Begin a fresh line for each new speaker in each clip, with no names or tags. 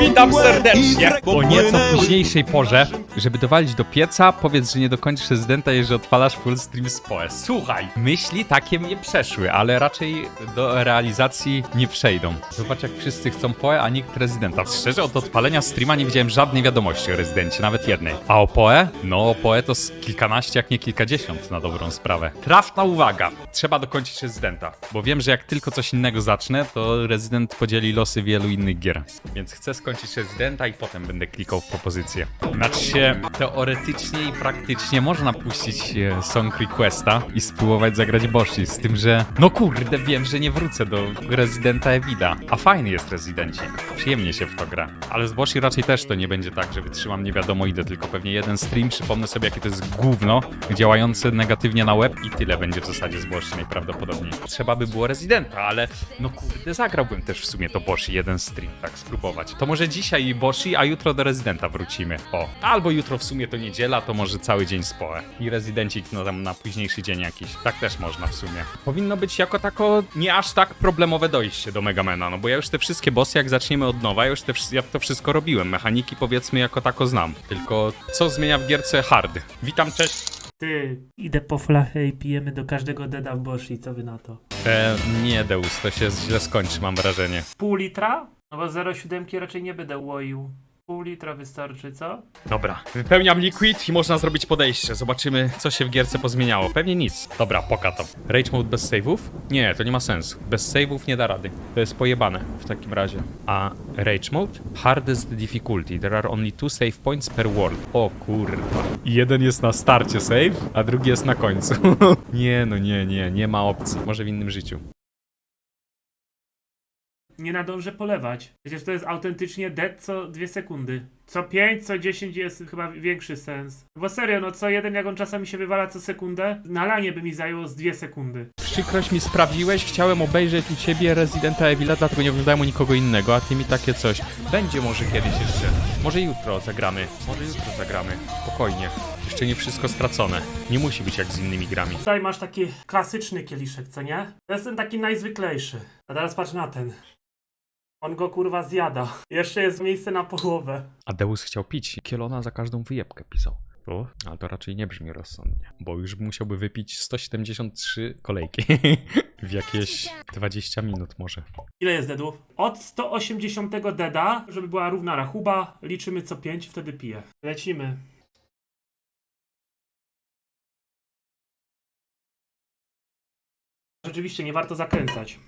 Witam serdecznie.
O nieco późniejszej porze, żeby dowalić do pieca, powiedz, że nie dokończysz rezydenta, jeżeli odpalasz full stream z PoE. Słuchaj, myśli takie mnie przeszły, ale raczej do realizacji nie przejdą. Zobacz, jak wszyscy chcą PoE, a nikt rezydenta. Szczerze, od odpalenia streama nie widziałem żadnej wiadomości o rezydencie, nawet jednej. A o PoE? No, o PoE to z kilkanaście, jak nie kilkadziesiąt na dobrą sprawę. Trafna uwaga! Trzeba dokończyć rezydenta, bo wiem, że jak tylko coś innego zacznę, to rezydent podzieli losy wielu innych gier. Więc chcę skończyć rezydenta i potem będę klikał w propozycję. Znaczy się, teoretycznie i praktycznie można puścić e, Song Requesta i spróbować zagrać Boshi, z tym, że no kurde, wiem, że nie wrócę do rezydenta Evida. A fajny jest rezydenci. Przyjemnie się w to gra. Ale z Boshi raczej też to nie będzie tak, że wytrzymam nie wiadomo idę, tylko pewnie jeden stream, przypomnę sobie jakie to jest gówno, działające negatywnie na web i tyle będzie w zasadzie z Boshi najprawdopodobniej. Trzeba by było rezydenta, ale no kurde, zagrałbym też w sumie to Boshi jeden stream, tak spróbować. To może dzisiaj Boshi, a jutro do rezydenta wrócimy. O, albo jutro w sumie to niedziela, to może cały dzień spoe. I rezydencik no tam na późniejszy dzień jakiś. Tak też można w sumie. Powinno być jako tako nie aż tak problemowe dojście do Megamena, no bo ja już te wszystkie bossy jak zaczniemy od nowa, ja już te, ja to wszystko robiłem. Mechaniki powiedzmy jako tako znam. Tylko co zmienia w gierce hard? Witam, cześć.
Ty, idę po flachę i pijemy do każdego deda w Boshi, co wy na to?
E, nie Deus, to się źle skończy mam wrażenie.
Pół litra? No bo 0,7 raczej nie będę łoił. Pół litra wystarczy, co?
Dobra, wypełniam liquid i można zrobić podejście. Zobaczymy, co się w gierce pozmieniało. Pewnie nic. Dobra, pokatam. Rage mode bez save'ów? Nie, to nie ma sensu. Bez save'ów nie da rady. To jest pojebane w takim razie. A rage mode? Hardest difficulty. There are only two save points per world. O kurwa. Jeden jest na starcie save, a drugi jest na końcu. nie, no nie, nie, nie ma opcji. Może w innym życiu.
Nie nadążę polewać. Przecież to jest autentycznie dead co 2 sekundy. Co 5, co 10 jest chyba większy sens. Bo serio, no co jeden, jak on czasami się wywala co sekundę, na lanie by mi zajęło z 2 sekundy.
Przykrość mi sprawiłeś, chciałem obejrzeć u ciebie Residenta Evila, dlatego nie oglądałem u nikogo innego, a ty mi takie coś. Będzie może kiedyś jeszcze. Może jutro zagramy. Może jutro zagramy. Spokojnie. Jeszcze nie wszystko stracone. Nie musi być jak z innymi grami.
Tutaj masz taki klasyczny kieliszek, co nie? To jest ten taki najzwyklejszy. A teraz patrz na ten. On go kurwa zjada. Jeszcze jest miejsce na połowę.
A Deus chciał pić. Kielona za każdą wyjebkę pisał. O, ale to raczej nie brzmi rozsądnie, bo już musiałby wypić 173 kolejki w jakieś 20 minut może.
Ile jest deadów? Od 180 deda, żeby była równa rachuba, liczymy co 5, wtedy piję. Lecimy. Rzeczywiście nie warto zakręcać.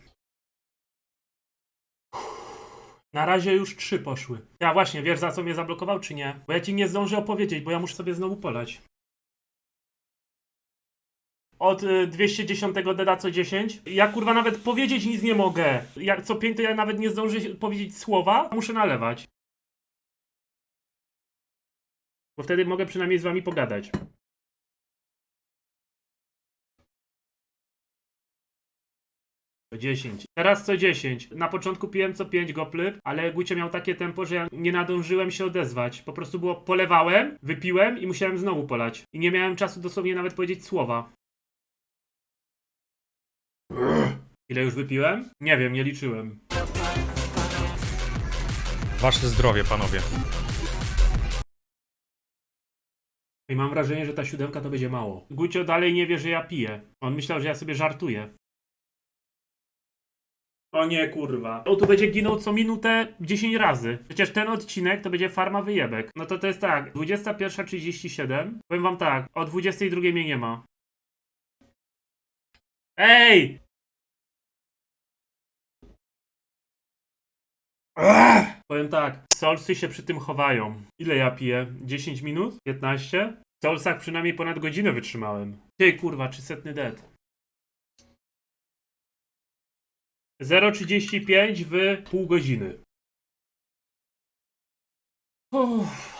Na razie już trzy poszły. Ja właśnie, wiesz za co mnie zablokował czy nie? Bo ja ci nie zdążę opowiedzieć, bo ja muszę sobie znowu polać. Od y, 210 deda co 10. Ja kurwa nawet powiedzieć nic nie mogę. Jak co 5 to ja nawet nie zdążę powiedzieć słowa. Muszę nalewać. Bo wtedy mogę przynajmniej z wami pogadać. 10. Teraz co 10. Na początku piłem co 5 goply, ale Gucio miał takie tempo, że ja nie nadążyłem się odezwać. Po prostu było polewałem, wypiłem i musiałem znowu polać. I nie miałem czasu dosłownie nawet powiedzieć słowa. Ile już wypiłem? Nie wiem, nie liczyłem.
Wasze zdrowie, panowie.
I mam wrażenie, że ta siódemka to będzie mało. Gucio dalej nie wie, że ja piję. On myślał, że ja sobie żartuję. O nie, kurwa. O, tu będzie ginął co minutę 10 razy. Przecież ten odcinek to będzie farma wyjebek. No to to jest tak, 21.37. Powiem wam tak, o 22 mnie nie ma. Ej! Ach! Powiem tak, solsy się przy tym chowają. Ile ja piję? 10 minut? 15? W solsach przynajmniej ponad godzinę wytrzymałem. Ty kurwa, czy setny dead? 0,35 w pół godziny. Uff.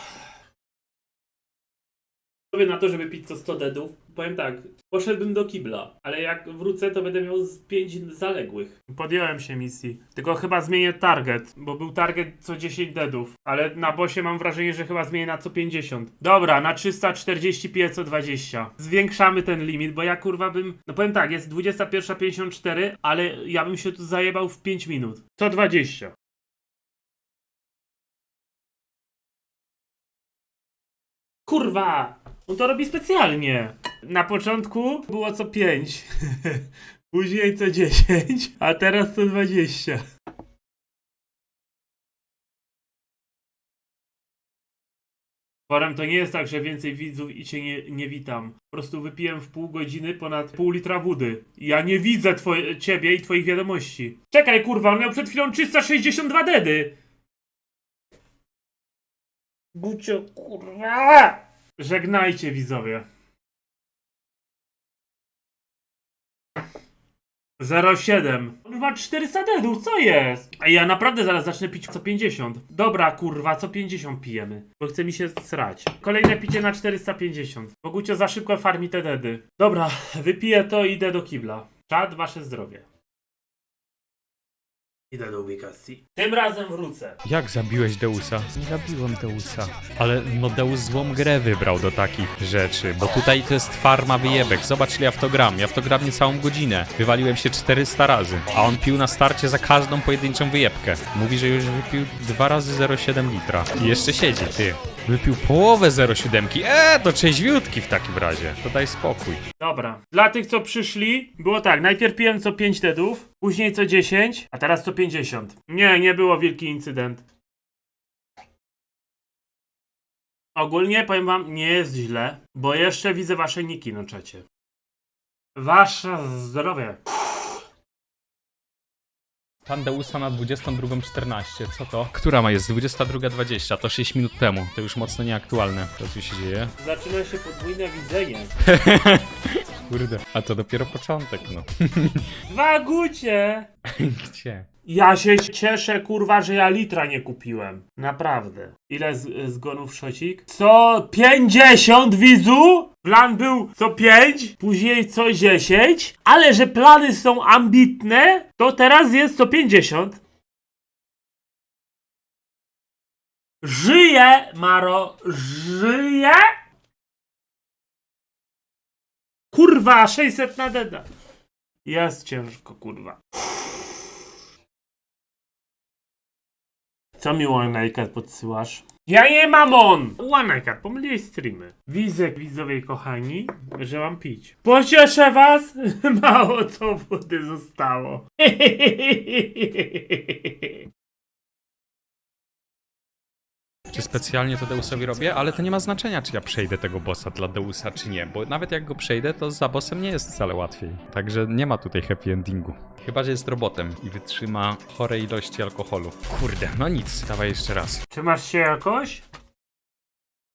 Na to, żeby pić co 100 deadów, powiem tak, poszedłbym do kibla, ale jak wrócę, to będę miał z pięć zaległych. Podjąłem się misji. Tylko chyba zmienię target, bo był target co 10 deadów, ale na bosie mam wrażenie, że chyba zmienię na co 50. Dobra, na 340 piję co 20. Zwiększamy ten limit, bo ja kurwa bym. No powiem tak, jest 21.54, ale ja bym się tu zajebał w 5 minut. Co 20. Kurwa! On to robi specjalnie. Na początku było co 5, później co 10, a teraz co 20. Porem to nie jest tak, że więcej widzów i cię nie, nie witam. Po prostu wypiłem w pół godziny ponad pół litra wody. Ja nie widzę twoje, ciebie i twoich wiadomości. Czekaj kurwa, on miał przed chwilą 362 dedy! Bucio kurwa! Żegnajcie widzowie. 07. On ma 400 dedów, co jest? A ja naprawdę zaraz zacznę pić co 50. Dobra, kurwa, co 50 pijemy. Bo chce mi się srać. Kolejne picie na 450. Bogucio za szybko farmi te dedy. Dobra, wypiję to i idę do kibla. Czad, wasze zdrowie. Idę do ubikacji. Tym razem wrócę.
Jak zabiłeś Deusa? Nie zabiłem Deusa. Ale no Deus złą grę wybrał do takich rzeczy, bo tutaj to jest farma wyjebek. Zobacz ile ja w to gram. Ja w to gram niecałą godzinę. Wywaliłem się 400 razy, a on pił na starcie za każdą pojedynczą wyjebkę. Mówi, że już wypił dwa razy 0,7 litra. I jeszcze siedzi, ty. Wypił połowę 0,7. Eee, to trzeźwiutki w takim razie. To daj spokój.
Dobra. Dla tych, co przyszli, było tak. Najpierw piłem co 5 dedów, później co 10, a teraz co 50. Nie, nie było wielki incydent. Ogólnie powiem wam, nie jest źle, bo jeszcze widzę wasze niki na czacie. Wasze zdrowie.
Pan Deusa na 22.14, co to? Która ma jest? 22.20, to 6 minut temu. To już mocno nieaktualne. Co tu się dzieje?
Zaczyna się podwójne widzenie.
Kurde, a to dopiero początek, no.
Dwa gucie!
Gdzie?
Ja się cieszę, kurwa, że ja litra nie kupiłem. Naprawdę. Ile z, zgonów szocik? Co 50 widzu? Plan był co 5, później co 10, ale że plany są ambitne, to teraz jest co 50. Żyję, Maro, żyję? Kurwa, 600 na deda. Jest ciężko, kurwa. Co mi OneICard podsyłasz? Ja nie mam on! OneICard, pomyliłeś streamy. Widzę, widzowie kochani, że mam pić. Pocieszę was! Mało co wody zostało.
Czy specjalnie to Deusowi robię? Ale to nie ma znaczenia, czy ja przejdę tego bossa dla Deusa, czy nie. Bo nawet jak go przejdę, to za bossem nie jest wcale łatwiej. Także nie ma tutaj happy endingu. Chyba, że jest robotem i wytrzyma chore ilości alkoholu. Kurde, no nic, dawaj jeszcze raz.
Trzymasz się jakoś?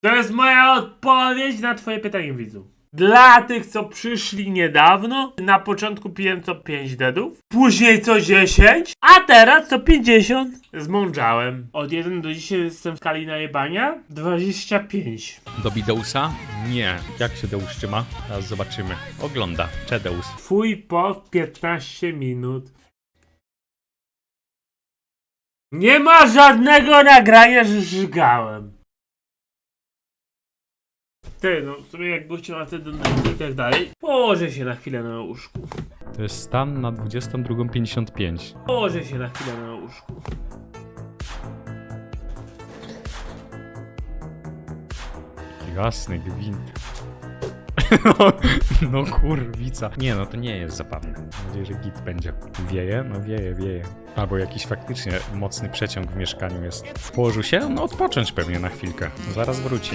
To jest moja odpowiedź na twoje pytanie, widzu. Dla tych, co przyszli niedawno, na początku piłem co 5 dedów, później co 10, a teraz co 50. Zmądrzałem. Od 1 do 10 jestem w skali najebania 25.
Dobi Deusa? Nie. Jak się Deus trzyma? Teraz zobaczymy. Ogląda. Czedeus.
Twój po 15 minut. Nie ma żadnego nagrania, że żygałem. Ty, no sobie jak gościu na te donaty i tak dalej, położę się na chwilę na łóżku.
To jest stan na 22.55.
Położę się na chwilę na łóżku.
Jasny gwint. No, no kurwica. Nie no, to nie jest zabawne. Mam nadzieję, że git będzie. Wieje? No wieje, wieje. Albo jakiś faktycznie mocny przeciąg w mieszkaniu jest. Położył się? No odpocząć pewnie na chwilkę. Zaraz wróci.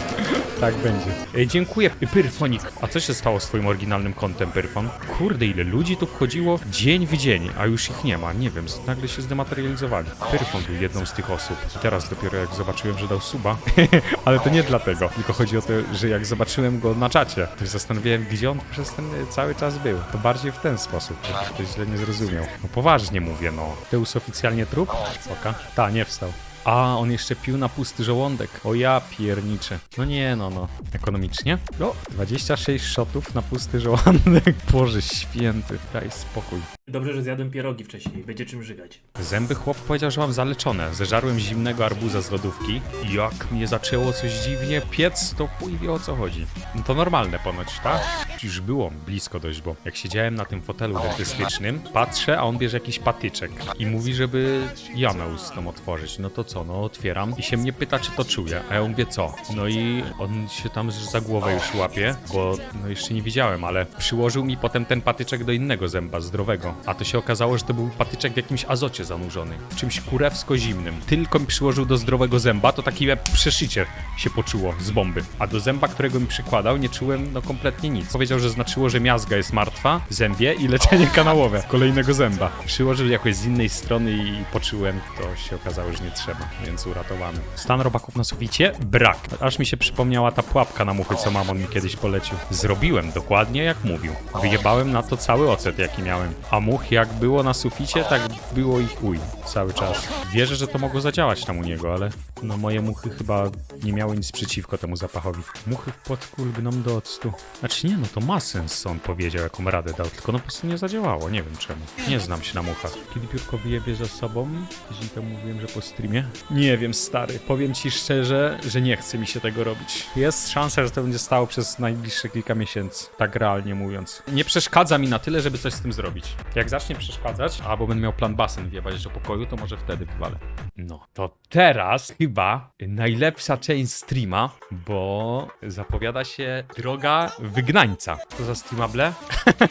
tak będzie. Ej, dziękuję, Pyrfonik. A co się stało z twoim oryginalnym kontem, Pyrfon? Kurde, ile ludzi tu wchodziło dzień w dzień, a już ich nie ma. Nie wiem, nagle się zdematerializowali. Pyrfon był jedną z tych osób. I teraz dopiero jak zobaczyłem, że dał suba. Ale to nie dlatego. Tylko chodzi o to, że jak zobaczyłem go na czacie, to się zastanawiałem, gdzie on przez ten cały czas był. To bardziej w ten sposób, żeby ktoś źle nie zrozumiał. No poważnie mówię, no. Deus oficjalnie trup? Oka? Ta, nie wstał. A, on jeszcze pił na pusty żołądek. O ja pierniczę. No nie, no, no. Ekonomicznie? O, 26 shotów na pusty żołądek. Boże święty, daj spokój.
Dobrze, że zjadłem pierogi wcześniej, będzie czym żygać.
Zęby chłop powiedział, że mam zaleczone. Zeżarłem zimnego arbuza z lodówki. Jak mnie zaczęło coś dziwnie piec, to chuj wie o co chodzi. No to normalne ponoć, tak? Już było blisko dość, bo jak siedziałem na tym fotelu dentystycznym, patrzę, a on bierze jakiś patyczek i mówi, żeby jamę ustną otworzyć. No to co, no otwieram i się mnie pyta, czy to czuję. A ja mówię, co? No i on się tam za głowę już łapie, bo no jeszcze nie widziałem, ale przyłożył mi potem ten patyczek do innego zęba, zdrowego. A to się okazało, że to był patyczek w jakimś azocie zanurzony, w czymś kurewsko zimnym. Tylko mi przyłożył do zdrowego zęba, to takie przeszycie się poczuło z bomby. A do zęba, którego mi przykładał, nie czułem no kompletnie nic. Powiedział, że znaczyło, że miazga jest martwa w zębie i leczenie kanałowe kolejnego zęba. Przyłożył jakoś z innej strony i poczułem, to się okazało, że nie trzeba, więc uratowany. Stan robaków na suficie? Brak. Aż mi się przypomniała ta pułapka na muchy, co mamon mi kiedyś polecił. Zrobiłem dokładnie jak mówił. Wyjebałem na to cały ocet, jaki miałem. A much jak było na suficie, tak było ich uj. Cały czas. Wierzę, że to mogło zadziałać tam u niego, ale no moje muchy chyba nie miały nic przeciwko temu zapachowi. Muchy podkulgną do octu. Znaczy nie, no to ma sens, co on powiedział, jaką radę dał, tylko no po prostu nie zadziałało, nie wiem czemu. Nie znam się na muchach. Kiedy piórko wyjebie za sobą, jeśli to mówiłem, że po streamie? Nie wiem, stary, powiem ci szczerze, że nie chce mi się tego robić. Jest szansa, że to będzie stało przez najbliższe kilka miesięcy, tak realnie mówiąc. Nie przeszkadza mi na tyle, żeby coś z tym zrobić. Jak zacznie przeszkadzać, albo będę miał plan basen wjebać do pokoju, to może wtedy wywalę. No, to teraz chyba najlepsza część streama, bo zapowiada się droga wygnańca. Co za streamable?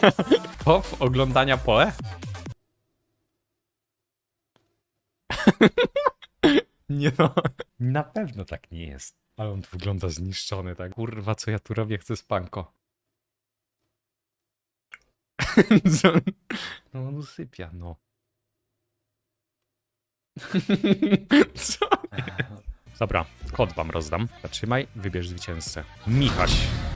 Pop oglądania Poe? nie no, na pewno tak nie jest. Ale on wygląda zniszczony, tak? Kurwa, co ja tu robię? Chcę spanko. Co? no on usypia, no. Co? Dobra, kod wam rozdam. Zatrzymaj, wybierz zwycięzcę. Michaś.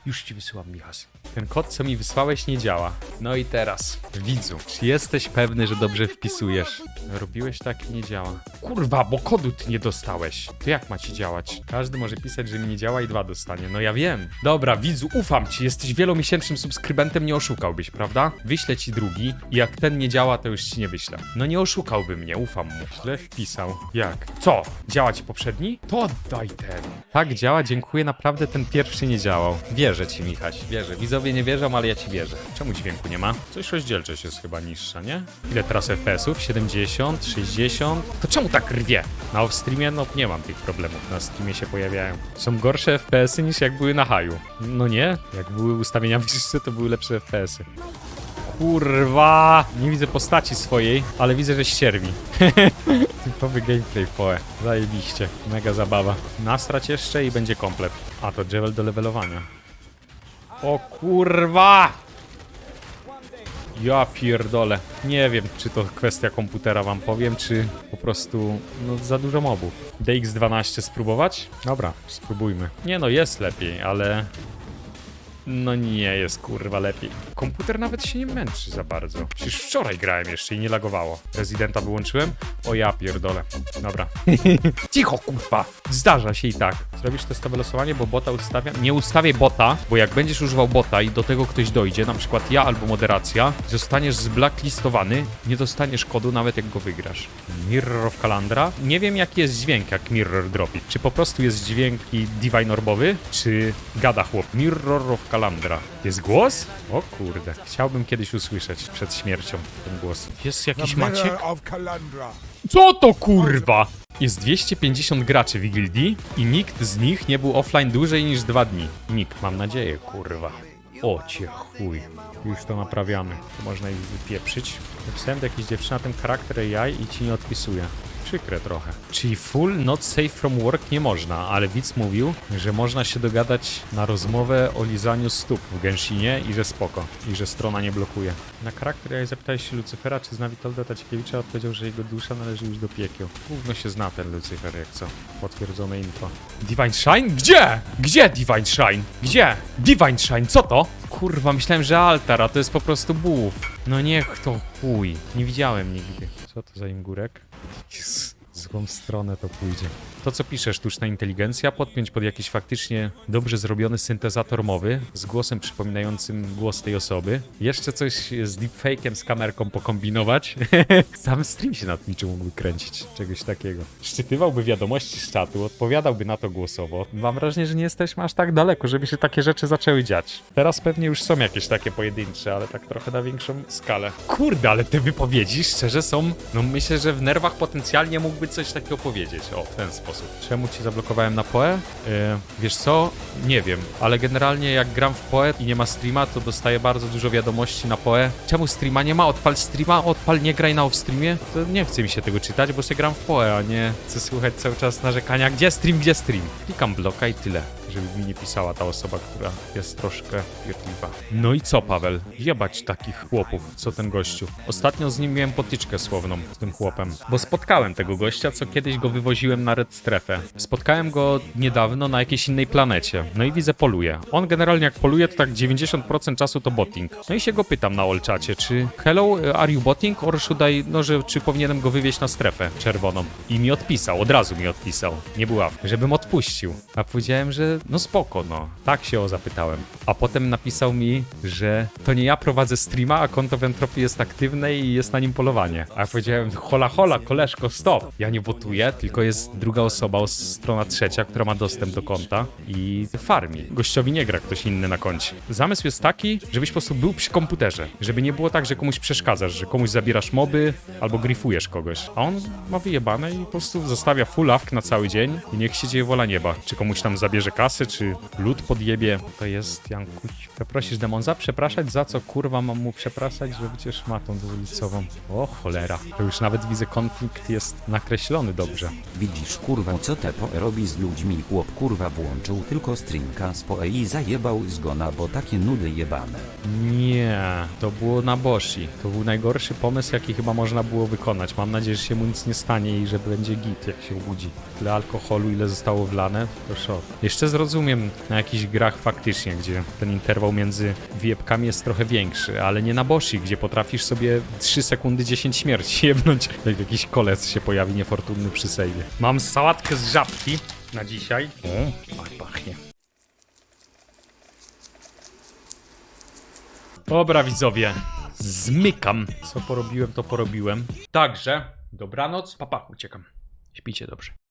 Już ci wysyłam, Michas. Ten kod, co mi wysłałeś, nie działa. No i teraz, widzu, czy jesteś pewny, że dobrze wpisujesz? Robiłeś tak i nie działa. Kurwa, bo kodu ty nie dostałeś. To jak ma ci działać? Każdy może pisać, że mi nie działa i dwa dostanie. No ja wiem. Dobra, widzu, ufam ci. Jesteś wielomiesięcznym subskrybentem, nie oszukałbyś, prawda? Wyślę ci drugi i jak ten nie działa, to już ci nie wyślę. No nie oszukałby mnie, ufam mu. Źle wpisał. Jak? Co? Działa ci poprzedni? To oddaj ten. Tak działa, dziękuję, naprawdę ten pierwszy nie działał. Wierzę ci, Michaś, wierzę. Widzowie nie wierzą, ale ja ci wierzę. Czemu dźwięku nie ma? Coś rozdzielczość jest chyba niższa, nie? Ile teraz FPS-ów? 70, 60? To czemu tak rwie? Na off-streamie, no nie mam tych problemów. Na streamie się pojawiają. Są gorsze FPS-y niż jak były na haju. No nie, jak były ustawienia wyższe, to były lepsze FPS-y. Kurwa! Nie widzę postaci swojej, ale widzę, że ścierwi. Typowy gameplay PoE. Zajebiście. Mega zabawa. Nastrać jeszcze i będzie komplet. A, to Jewel do levelowania. O kurwa! Ja pierdolę. Nie wiem, czy to kwestia komputera wam powiem, czy po prostu no, za dużo mobów. DX12 spróbować? Dobra, spróbujmy. Nie no, jest lepiej, ale no nie jest kurwa lepiej. Komputer nawet się nie męczy za bardzo. Przecież wczoraj grałem jeszcze i nie lagowało. Residenta wyłączyłem? O ja pierdolę. Dobra. Cicho kurwa! Zdarza się i tak. Zrobisz testowe losowanie, bo bota ustawiam? Nie ustawiaj bota, bo jak będziesz używał bota i do tego ktoś dojdzie, na przykład ja albo moderacja, zostaniesz zblacklistowany, nie dostaniesz kodu nawet jak go wygrasz. Mirror of Calandra? Nie wiem jaki jest dźwięk jak Mirror dropi. Czy po prostu jest dźwięk i Divine Orbowy, czy gada chłop? Mirror of Calandra. Jest głos? O kurde. Chciałbym kiedyś usłyszeć przed śmiercią ten głos. Jest jakiś Maciek? Co to kurwa? Jest 250 graczy w gildii i nikt z nich nie był offline dłużej niż dwa dni. Nikt, mam nadzieję, kurwa. O cię chuj. Już to naprawiamy. Można ich wypieprzyć. Napisałem do jakiejś dziewczyny na tym charakter AI i ci nie odpisuje. Przykre trochę. Czyli full not safe from work nie można, ale widz mówił, że można się dogadać na rozmowę o lizaniu stóp w Genshinie i że spoko. I że strona nie blokuje. Na charakter AI zapytałeś się Lucyfera, czy zna Witolda Tacikiewicza, odpowiedział, że jego dusza należy już do piekieł. Gówno się zna ten Lucyfer, jak co. Potwierdzone info. Divine Shine? Gdzie? Gdzie Divine Shine? Gdzie? Divine Shine, co to? Kurwa, myślałem, że altar, a to jest po prostu buff. No niech to chuj. Nie widziałem nigdy. Co to za imgórek? Jezus, złą stronę to pójdzie. To, co pisze sztuczna inteligencja, podpiąć pod jakiś faktycznie dobrze zrobiony syntezator mowy z głosem przypominającym głos tej osoby. Jeszcze coś z deepfake'em z kamerką pokombinować. Sam stream się na Twitchu mógłby kręcić, czegoś takiego. Szczytywałby wiadomości z czatu, odpowiadałby na to głosowo. Mam wrażenie, że nie jesteśmy aż tak daleko, żeby się takie rzeczy zaczęły dziać. Teraz pewnie już są jakieś takie pojedyncze, ale tak trochę na większą skalę. Kurde, ale te wypowiedzi szczerze są. No myślę, że w nerwach potencjalnie mógłby coś takiego powiedzieć. O, w ten sposób. Czemu ci zablokowałem na PoE? Yy, wiesz co? Nie wiem, ale generalnie jak gram w PoE i nie ma streama, to dostaję bardzo dużo wiadomości na PoE. Czemu streama nie ma? Odpal streama, odpal nie graj na off-streamie? To nie chce mi się tego czytać, bo sobie gram w PoE, a nie chcę słuchać cały czas narzekania, gdzie stream, gdzie stream. Klikam bloka i tyle żeby mi nie pisała ta osoba, która jest troszkę pierdliwa. No i co, Paweł? Jebać takich chłopów, co ten gościu. Ostatnio z nim miałem potyczkę słowną, z tym chłopem, bo spotkałem tego gościa, co kiedyś go wywoziłem na Red Strefę. Spotkałem go niedawno na jakiejś innej planecie, no i widzę poluje. On generalnie jak poluje, to tak 90% czasu to botting. No i się go pytam na olczacie, czy hello, are you botting, or should I, no, że czy powinienem go wywieźć na strefę czerwoną. I mi odpisał, od razu mi odpisał, nie była, żebym odpuścił. A powiedziałem, że no spoko, no. Tak się o zapytałem. A potem napisał mi, że to nie ja prowadzę streama, a konto w Entropii jest aktywne i jest na nim polowanie. A ja powiedziałem, hola hola, koleżko, stop. Ja nie botuję, tylko jest druga osoba, os- strona trzecia, która ma dostęp do konta i farmi. Gościowi nie gra ktoś inny na koncie. Zamysł jest taki, żebyś po prostu był przy komputerze. Żeby nie było tak, że komuś przeszkadzasz, że komuś zabierasz moby albo grifujesz kogoś. A on ma wyjebane i po prostu zostawia full awk na cały dzień i niech się dzieje wola nieba. Czy komuś tam zabierze czy lód podjebie. To jest Jankuś. Prosisz Demonza przepraszać? Za co kurwa mam mu przepraszać, że przecież ma tą dwulicową. O cholera. To już nawet widzę konflikt jest nakreślony dobrze.
Widzisz kurwa co te poe robi z ludźmi chłop kurwa włączył tylko streamka z poe i zajebał zgona bo takie nudy jebane.
Nie, to było na Boshi. To był najgorszy pomysł, jaki chyba można było wykonać. Mam nadzieję, że się mu nic nie stanie i że będzie git, jak się obudzi. Tyle alkoholu, ile zostało wlane, to szok. Jeszcze zrozumiem na jakichś grach faktycznie, gdzie ten interwał między wyjebkami jest trochę większy, ale nie na Boshi, gdzie potrafisz sobie 3 sekundy 10 śmierci jebnąć, jak jakiś kolec się pojawi niefortunny przy sejwie. Mam sałatkę z żabki na dzisiaj. O, ach, pachnie. Dobra, widzowie, zmykam. Co porobiłem, to porobiłem. Także, dobranoc, papa, uciekam. Śpicie dobrze.